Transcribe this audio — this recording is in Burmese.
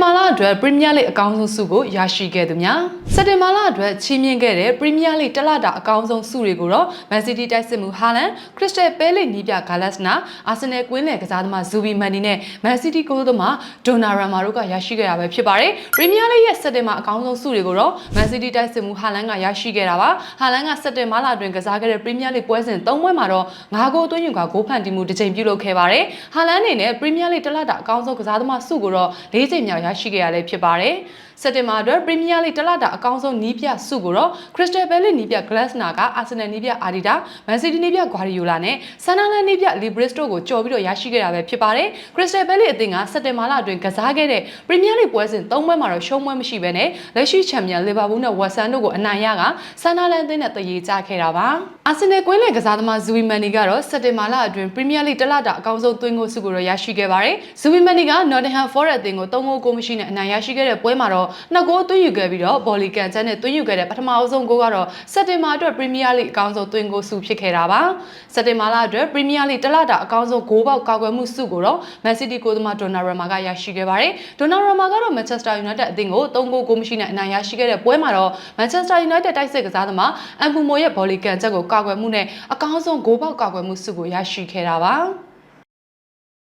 တင်ဘာလအတွက်ပရီးမီးယားလိအကောင်းဆုံးဆုကိုရရှိခဲ့သူများစက်တင်ဘာလအတွက်ချီးမြှင့်ခဲ့တဲ့ပရီးမီးယားလိတစ်လတာအကောင်းဆုံးဆုတွေကိုတော့မန်စီးတီးတိုက်စစ်မှုဟာလန်ခရစ္စတယ်ပဲလိနီးပြဂါလက်စနာအာဆင်နယ်ကွင်းလယ်ကစားသမားဇူဘီမန်နီနဲ့မန်စီးတီးကိုသမားဒိုနာရာမာတို့ကရရှိခဲ့တာပဲဖြစ်ပါတယ်ပရီးမီးယားလိရဲ့စက်တင်ဘာအကောင်းဆုံးဆုတွေကိုတော့မန်စီးတီးတိုက်စစ်မှုဟာလန်ကရရှိခဲ့တာပါဟာလန်ကစက်တင်ဘာလအတွင်းကစားခဲ့တဲ့ပရီးမီးယားလိပွဲစဉ်၃ပွဲမှာတော့၅ဂိုးသွင်းယူကဂိုးဖန်တီမှုတစ်ချိန်ပြုလုပ်ခဲ့ပါတယ်ဟာလန်အနေနဲ့ပရီးမီးယားလိတစ်လတာအကောင်းဆုံးကစားသမားဆုကိုတော့၄ချိန်မြောက်ရရှိခဲ့ရလဲဖြစ်ပါတယ်စက်တင်ဘာအတွက်ပရီးမီးယားလိတစ်လတာအကောင်းဆုံးနီးပြဆုကိုတော့ခရစ္စတယ်ဘဲလီနီးပြဂလက်စနာကအာဆင်နယ်နီးပြအာဒီတာမန်စီးတီးနီးပြဂွာဒီယိုလာနဲ့ဆန်နာလန်နီးပြလီဘရစ်စတိုကိုကြော်ပြီးတော့ရရှိခဲ့တာပဲဖြစ်ပါတယ်ခရစ္စတယ်ဘဲလီအသင်းကစက်တင်ဘာလအတွင်းကစားခဲ့တဲ့ပရီးမီးယားလိပွဲစဉ်၃ပွဲမှာတော့ရှုံးပွဲမရှိဘဲနဲ့လက်ရှိချန်ပီယံလီဗာပူးနဲ့ဝက်ဆန်တို့ကိုအနိုင်ရကဆန်နာလန်အသင်းနဲ့တရေကြခဲ့တာပါအာဆင်နယ်ကွင်းလယ်ကစားသမားဇူဝီမန်နီကတော့စက်တင်ဘာလအတွင်းပရီးမီးယားလိတစ်လတာအကောင်းဆုံးသွင်းကိုဆုကိုတော့ရရှိခဲ့ပါတယ်ဇူဝီမန်နီက Nottingham Forest အသင်းကို၃ဂိုးကိုမရှိနဲ့အနိုင်ရရှိခဲ့တဲ့ပွဲမှာတော့နှစ်ဂိုးသွင်းယူခဲ့ပြီးတော့ဘော်လီကန်ချန်နဲ့သွင်းယူခဲ့တဲ့ပထမအဆုံးဂိုးကတော့စက်တင်ဘာအတွက်ပရီးမီးယားလိအကောင်းဆုံးသွင်းကိုဆုဖြစ်ခဲ့တာပါစက်တင်ဘာလအတွက်ပရီးမီးယားလိတစ်လတာအကောင်းဆုံးဂိုးပေါက်ကာကွယ်မှုဆုကိုတော့မန်စီးတီးကိုသမားဒိုနာရာမာကရရှိခဲ့ပါတယ်ဒိုနာရာမာကတော့မန်ချက်စတာယူနိုက်တက်အသင်းကို၃ဂိုးကိုမရှိနဲ့အနိုင်ရရှိခဲ့တဲ့ပွဲမှာတော့မန်ချက်စတာယူနိုက်တက်တိုက်စစ်ကစားသမားအမ်ပူမိုရဲ့ဘော်လီကန်ချက်ကိုကာကွယ်မှုနဲ့အကောင်းဆုံးဂိုးပေါက်ကာကွယ်မှုဆုကိုရရှိခဲ့တာပါ